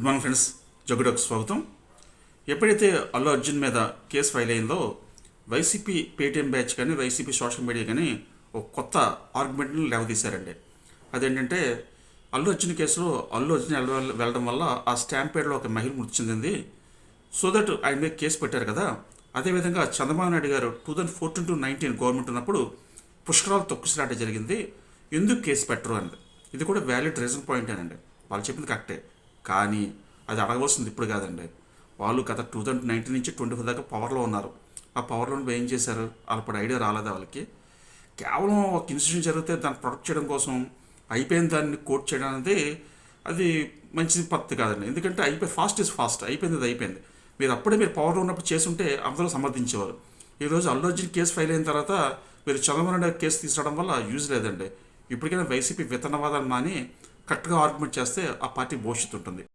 Good morning friends జగుడకు స్వాగతం. ఎప్పుడైతే అల్లు అర్జున్ మీద కేసు ఫైల్ అయిందో వైసీపీ పేటీఎం బ్యాచ్ కానీ వైసీపీ సోషల్ మీడియా కానీ ఒక కొత్త ఆర్గ్యుమెంట్ని లేవదీశారండి. అదేంటంటే అల్లు అర్జున్ కేసులో అల్లు అర్జున్ వెళ్ళడం వల్ల ఆ స్టాంపేడ్లో ఒక మహిళ మృతి చెందింది. సో దట్ ఆయన మీద కేసు పెట్టారు కదా. అదేవిధంగా Chandrababu Naidu garu two thousand fourteen to nineteen government ఉన్నప్పుడు పుష్కరాలు తొక్కుసిలాట జరిగింది. ఎందుకు కేసు పెట్టరు అన్నది. ఇది కూడా వ్యాలిడ్ రీజన్ పాయింట్ అనండి వాళ్ళు చెప్పింది కరెక్టే. కానీ అది అడగవలసింది ఇప్పుడు కాదండి. వాళ్ళు గత టూ థౌజండ్ నైన్టీన్ నుంచి ట్వంటీ ఫైవ్ దాకా పవర్లో ఉన్నారు. ఆ పవర్లో ఏం చేశారు? వాళ్ళప్పుడు ఐడియా రాలేదు వాళ్ళకి? కేవలం ఒక ఇన్సిడెంట్ జరిగితే దాన్ని ప్రొటెక్ట్ చేయడం కోసం అయిపోయిన దాన్ని కోట్ చేయడం అనేది అది మంచి పద్ధతి కాదండి. ఎందుకంటే అయిపోయి ఫాస్ట్ ఇస్ ఫాస్ట్ అయిపోయింది అది అయిపోయింది. మీరు అప్పుడే మీరు పవర్లో ఉన్నప్పుడు చేస్తుంటే అందరూ సమర్థించేవారు. ఈరోజు అల్లు అర్జున్ కేసు ఫైల్ అయిన తర్వాత మీరు చంద్రబాబు నాయుడు కేసు తీసుకోవడం వల్ల యూజ్ లేదండి. ఇప్పటికైనా వైసీపీ విత్తనవాదాన్ని మాని కరెక్ట్గా ఆర్గ్యుమెంట్ చేస్తే ఆ పార్టీ భవిష్యత్తు ఉంటుంది.